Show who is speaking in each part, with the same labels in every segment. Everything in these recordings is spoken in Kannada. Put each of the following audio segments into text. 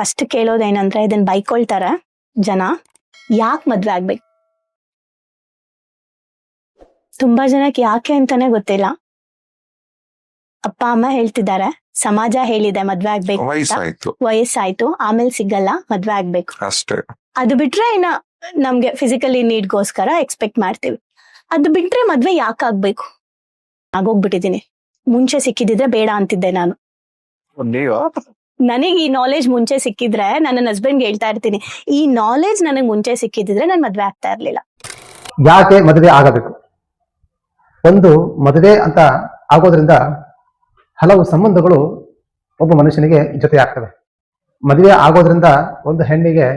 Speaker 1: ಫಸ್ಟ್ ಕೇಳೋದೇನಂದ್ರೆ ಇದನ್ನ ಬೈಕೊಳ್ತಾರೆ ಜನ. ಯಾಕೆ ಮದ್ವೆ ಆಗ್ಬೇಕು? ತುಂಬಾ ಜನಕ್ಕೆ ಯಾಕೆ ಅಂತಾನೆ ಗೊತ್ತಿಲ್ಲ. ಅಪ್ಪ ಅಮ್ಮ ಹೇಳ್ತಿದ್ದಾರೆ ಸಮಾಜ ಹೇಳಿದೆ ಮದ್ವೆ ಆಗ್ಬೇಕು.
Speaker 2: ವಯಸ್ಸಾಯ್ತು.
Speaker 1: ಆಮೇಲೆ ಸಿಗಲ್ಲ ಮದ್ವೆ ಆಗ್ಬೇಕು.
Speaker 2: ಅಷ್ಟೇ.
Speaker 1: ಅದು ಬಿಟ್ರೆ ಇನ್ನ ನಮ್ಗೆ ಫಿಸಿಕಲಿ ನೀಡ್ಗೋಸ್ಕರ ಎಕ್ಸ್ಪೆಕ್ಟ್ ಮಾಡ್ತೀವಿ. ಅದು ಬಿಟ್ರೆ ಮದ್ವೆ ಯಾಕೆ ಆಗ್ಬೇಕು? ಆಗೋಗ್ಬಿಟ್ಟಿದೀನಿ ಮುಂಚೆ ಸಿಕ್ಕಿದಿದ್ರೆ ಬೇಡ ಅಂತಿದ್ದೆ ನಾನು. ನನಗೆ ಈ ನಾಲೆಜ್ ಮುಂಚೆ ಸಿಕ್ಕಿದ್ರೆ ನನ್ನ ಹಸ್ಬೆಂಡ್ಗೆ ಹೇಳ್ತಾ ಇರ್ತೀನಿ. ಈ ನಾಲೆಜ್ ನನಗೆ ಮುಂಚೆ ಸಿಕ್ಕಿದ್ರೆ ನಾನು ಮದ್ವೆ ಆಗ್ತಾ ಇರ್ಲಿಲ್ಲ.
Speaker 3: ಯಾಕೆ ಮದುವೆ ಆಗಬೇಕು? ಒಂದು, ಮದುವೆ ಅಂತ ಆಗೋದ್ರಿಂದ ಹಲವು ಸಂಬಂಧಗಳು ಒಬ್ಬ ಮನುಷ್ಯನಿಗೆ ಜೊತೆ ಆಗ್ತವೆ. ಮದುವೆ ಆಗೋದ್ರಿಂದ ಒಂದು ಹೆಣ್ಣಿಗೆ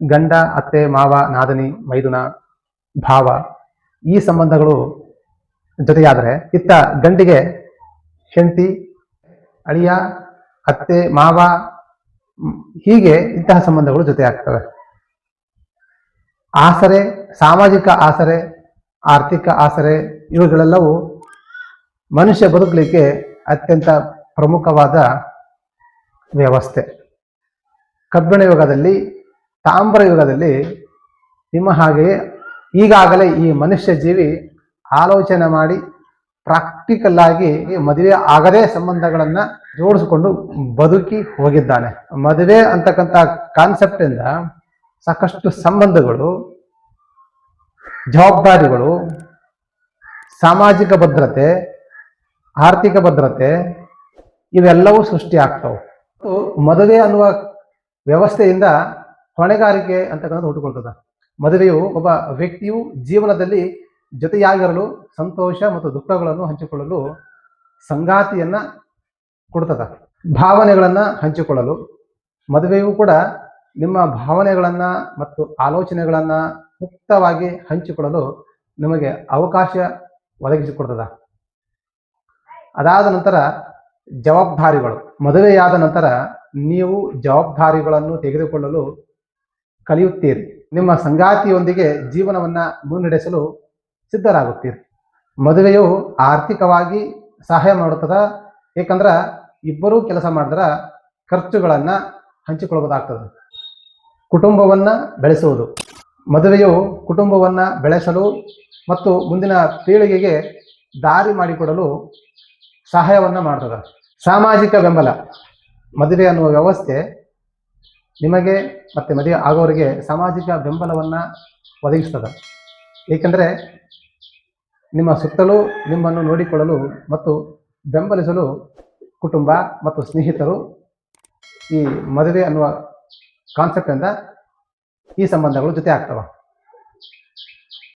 Speaker 3: ಗಂಡ, ಅತ್ತೆ, ಮಾವ, ನಾದನಿ, ಮೈದುನ, ಭಾವ ಈ ಸಂಬಂಧಗಳು ಜೊತೆಯಾದರೆ ಇತ್ತ ಗಂಡಿಗೆ ಹೆಂಡತಿ, ಅಳಿಯ ಅತ್ತೆ, ಮಾವ, ಹೀಗೆ ಇಂತಹ ಸಂಬಂಧಗಳು ಜೊತೆ ಆಗ್ತವೆ ಆಸರೆ, ಸಾಮಾಜಿಕ ಆಸರೆ, ಆರ್ಥಿಕ ಆಸರೆ, ಇವುಗಳೆಲ್ಲವೂ ಮನುಷ್ಯ ಬದುಕಲಿಕ್ಕೆ ಅತ್ಯಂತ ಪ್ರಮುಖವಾದ ವ್ಯವಸ್ಥೆ. ಕಬ್ಬಿಣ ಯುಗದಲ್ಲಿ, ತಾಮ್ರ ಯುಗದಲ್ಲಿ ನಿಮ್ಮ ಹಾಗೆಯೇ ಈಗಾಗಲೇ ಈ ಮನುಷ್ಯ ಜೀವಿ ಆಲೋಚನೆ ಮಾಡಿ ಪ್ರಾಕ್ಟಿಕಲ್ ಆಗಿ ಮದುವೆ ಆಗದೇ ಸಂಬಂಧಗಳನ್ನ ಜೋಡಿಸಿಕೊಂಡು ಬದುಕಿ ಹೋಗಿದ್ದಾನೆ. ಮದುವೆ ಅಂತಕ್ಕಂಥ ಕಾನ್ಸೆಪ್ಟ್ ಇಂದ ಸಾಕಷ್ಟು ಸಂಬಂಧಗಳು, ಜವಾಬ್ದಾರಿಗಳು, ಸಾಮಾಜಿಕ ಭದ್ರತೆ, ಆರ್ಥಿಕ ಭದ್ರತೆ ಇವೆಲ್ಲವೂ ಸೃಷ್ಟಿ ಆಗ್ತವೆ. ಮದುವೆ ಅನ್ನುವ ವ್ಯವಸ್ಥೆಯಿಂದ ಹೊಣೆಗಾರಿಕೆ ಅಂತಕ್ಕಂಥದ್ದು ಹುಟ್ಟುಕೊಳ್ತದೆ. ಮದುವೆಯು ಒಬ್ಬ ವ್ಯಕ್ತಿಯು ಜೀವನದಲ್ಲಿ ಜೊತೆಯಾಗಿರಲು ಸಂತೋಷ ಮತ್ತು ದುಃಖಗಳನ್ನು ಹಂಚಿಕೊಳ್ಳಲು ಸಂಗಾತಿಯನ್ನ ಕೊಡ್ತದ. ಭಾವನೆಗಳನ್ನ ಹಂಚಿಕೊಳ್ಳಲು. ಮದುವೆಯು ಕೂಡ ನಿಮ್ಮ ಭಾವನೆಗಳನ್ನ ಮತ್ತು ಆಲೋಚನೆಗಳನ್ನ ಮುಕ್ತವಾಗಿ ಹಂಚಿಕೊಳ್ಳಲು ನಿಮಗೆ ಅವಕಾಶ ಒದಗಿಸಿಕೊಡ್ತದ. ಅದಾದ ನಂತರ ಜವಾಬ್ದಾರಿಗಳು. ಮದುವೆಯಾದ ನಂತರ ನೀವು ಜವಾಬ್ದಾರಿಗಳನ್ನು ತೆಗೆದುಕೊಳ್ಳಲು ಕಲಿಯುತ್ತೀರಿ. ನಿಮ್ಮ ಸಂಗಾತಿಯೊಂದಿಗೆ ಜೀವನವನ್ನ ಮುನ್ನಡೆಸಲು ಸಿದ್ಧರಾಗುತ್ತೀರಿ. ಮದುವೆಯು ಆರ್ಥಿಕವಾಗಿ ಸಹಾಯ ಮಾಡುತ್ತದ? ಏಕಂದ್ರ ಇಬ್ಬರೂ ಕೆಲಸ ಮಾಡಿದ್ರೆ ಖರ್ಚುಗಳನ್ನ ಹಂಚಿಕೊಳ್ಳಬಹುದಾಗ್ತದೆ. ಕುಟುಂಬವನ್ನ ಬೆಳೆಸುವುದು. ಮದುವೆಯು ಕುಟುಂಬವನ್ನ ಬೆಳೆಸಲು ಮತ್ತು ಮುಂದಿನ ಪೀಳಿಗೆಗೆ ದಾರಿ ಮಾಡಿಕೊಡಲು ಸಹಾಯವನ್ನ ಮಾಡ್ತದೆ. ಸಾಮಾಜಿಕ ಬೆಂಬಲ. ಮದುವೆ ಅನ್ನುವ ವ್ಯವಸ್ಥೆ ನಿಮಗೆ ಮತ್ತೆ ಮದುವೆ ಆಗೋರಿಗೆ ಸಾಮಾಜಿಕ ಬೆಂಬಲವನ್ನ ಒದಗಿಸ್ತದೆ. ಏಕೆಂದರೆ ನಿಮ್ಮ ಸುತ್ತಲೂ ನಿಮ್ಮನ್ನು ನೋಡಿಕೊಳ್ಳಲು ಮತ್ತು ಬೆಂಬಲಿಸಲು ಕುಟುಂಬ ಮತ್ತು ಸ್ನೇಹಿತರು ಈ ಮದುವೆ ಅನ್ನುವ ಕಾನ್ಸೆಪ್ಟಿಂದ ಈ ಸಂಬಂಧಗಳು ಜೊತೆ ಆಗ್ತವೆ.